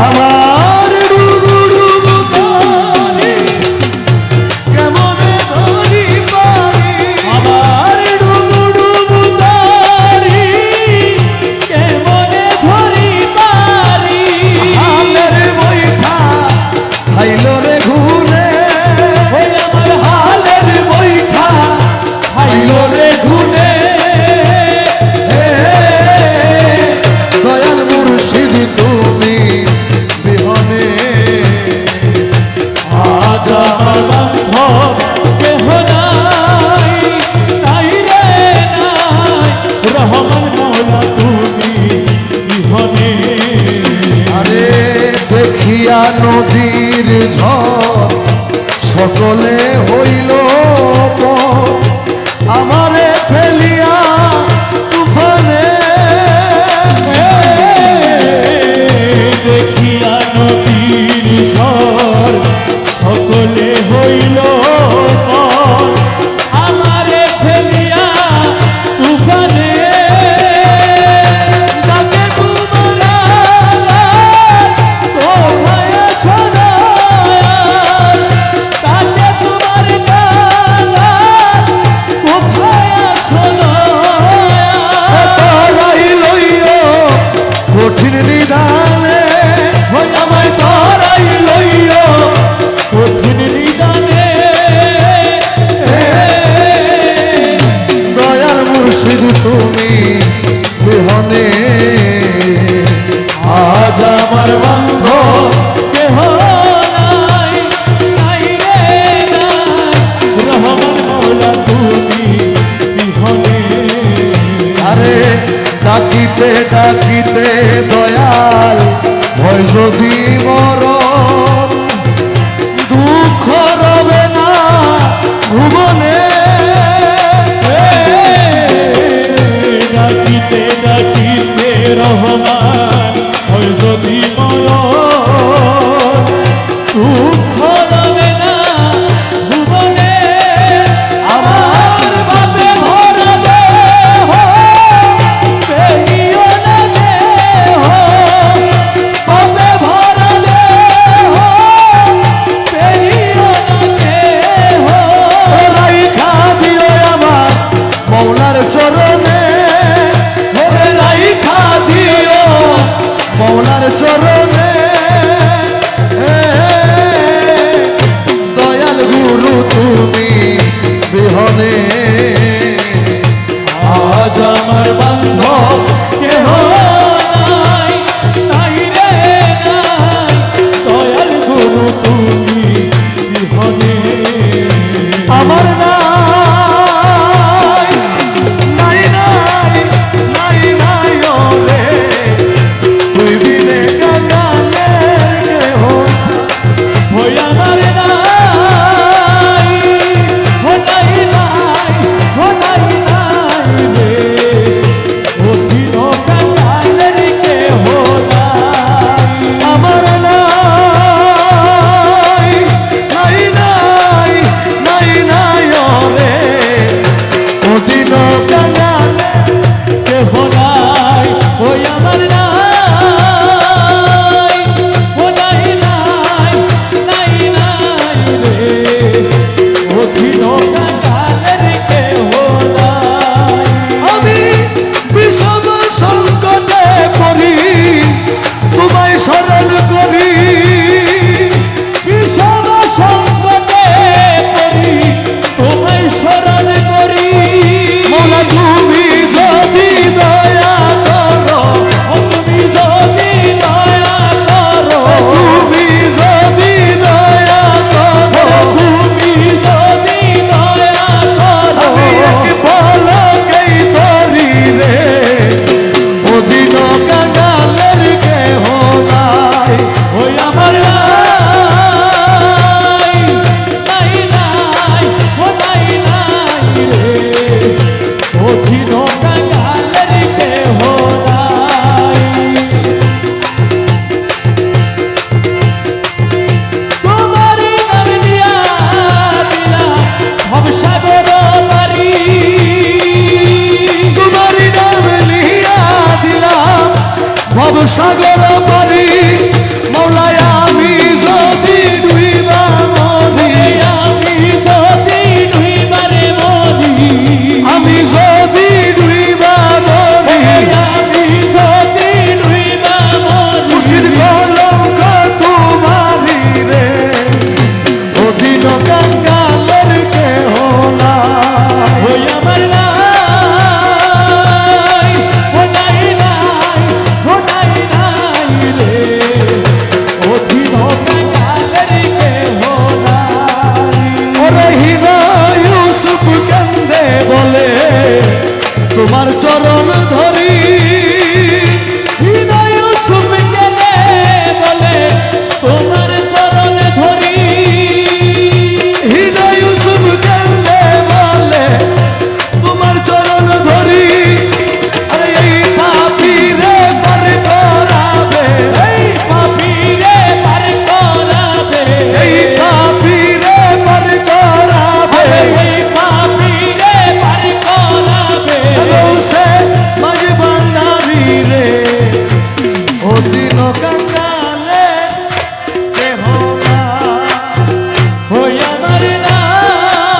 আমার সকলে হই হয় যদি মর দুঃখ রবে না ভুবনে ডাকিতে ডাকিতে রহমান। সাগর পারি মৌলায়া